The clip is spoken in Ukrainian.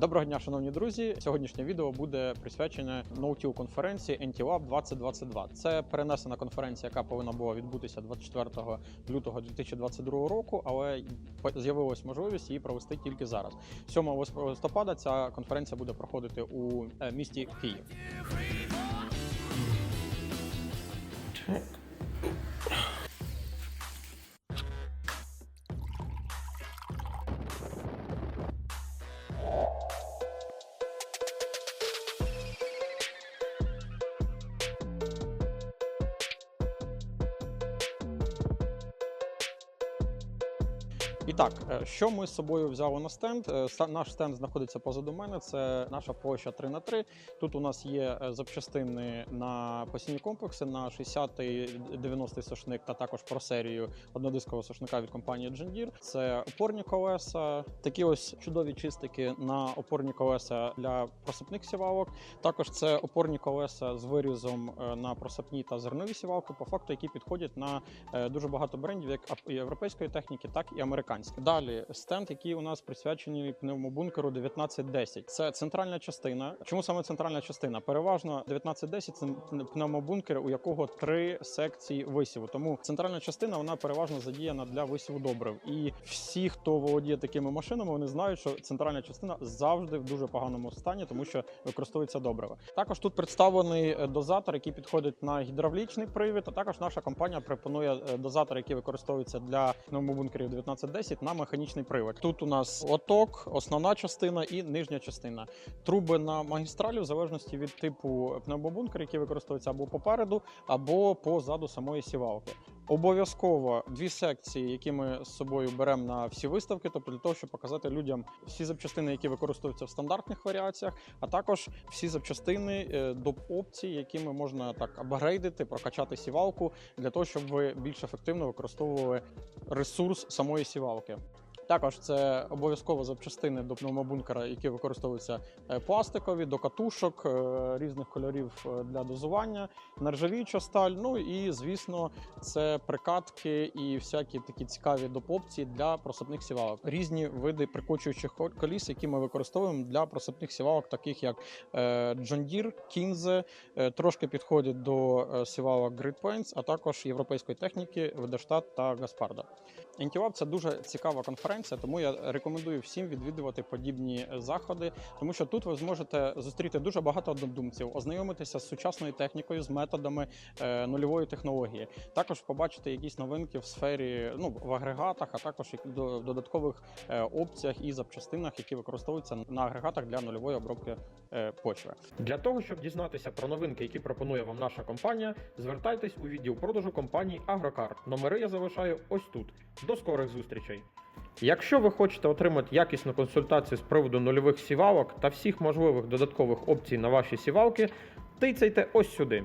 Доброго дня, шановні друзі. Сьогоднішнє відео буде присвячене ноутіл конференції NTLab 2022. Це перенесена конференція, яка повинна була відбутися 24 лютого 2022 року, але з'явилась можливість її провести тільки зараз. 7 листопада ця конференція буде проходити у е, місті Київ. І так, е, що ми з собою взяли на стенд? Е, Наш стенд знаходиться позаду мене. Це наша площа 3 на 3 Тут у нас є е, запчастини на постійні комплекси на 60-й, 90-й сошник та також про серію однодискового сошника від компанії Deere. Це опорні колеса, такі ось чудові чистики на опорні колеса для просипних сівалок. Також це опорні колеса з вирізом на просипні та зернові сівалки, по факту, які підходять на дуже багато брендів, як європейської техніки, так і американської. Далі стенд, який у нас присвячений пневмобункеру 1910. Це центральна частина. Чому саме центральна частина? Переважно 1910 це пневмобункер, у якого три секції висіву. Тому центральна частина вона переважно задіяна для висіву добрив. І всі, хто володіє такими машинами, вони знають, що центральна частина завжди в дуже поганому стані, тому що використовується добрива. Також тут представлений е, дозатор, який підходить на гідравлічний привід. А також наша компанія пропонує е, дозатор, який використовується для пневмобункерів 1910 на механічний привод. Тут у нас оток, основна частина і нижня частина. Труби на магістралі в залежності від типу пневмобункер, який використовується або попереду, або позаду самої сівалки. Обов'язково дві секції, які ми з собою беремо на всі виставки, тобто для того, щоб показати людям всі запчастини, які використовуються в стандартних варіаціях, а також всі запчастини до доп опцій, якими можна так апгрейдити, прокачати сівалку для того, щоб ви більш ефективно використовували ресурс самої сівалки. Також це обов'язково запчастини до пневмобункера, які використовуються е, пластикові, до катушок е, різних кольорів е, для дозування, нержавіюча сталь. Ну і звісно, це прикатки і всякі такі цікаві допопції для просипних сівалок. Різні види прикочуючих коліс, які ми використовуємо для просипних сівалок, таких як е, John Deere, Kinze, е, трошки підходять до сівалок Great Plains, а також європейської техніки Ведештат та Гаспарда. Intilab – це дуже цікава конференція, тому я рекомендую всім відвідувати подібні заходи, тому що тут ви зможете зустріти дуже багато однодумців, ознайомитися з сучасною технікою, з методами е, нульової технології. Також побачити якісь новинки в сфері ну в агрегатах, а також до- додаткових е, опціях і запчастинах, які використовуються на агрегатах для нульової обробки е, почви. Для того, щоб дізнатися про новинки, які пропонує вам наша компанія, звертайтесь у відділ продажу компанії Агрокар. Номери я залишаю ось тут. До скорих зустрічей! Якщо ви хочете отримати якісну консультацію з приводу нульових сівалок та всіх можливих додаткових опцій на ваші сівалки, тицяйте ось сюди.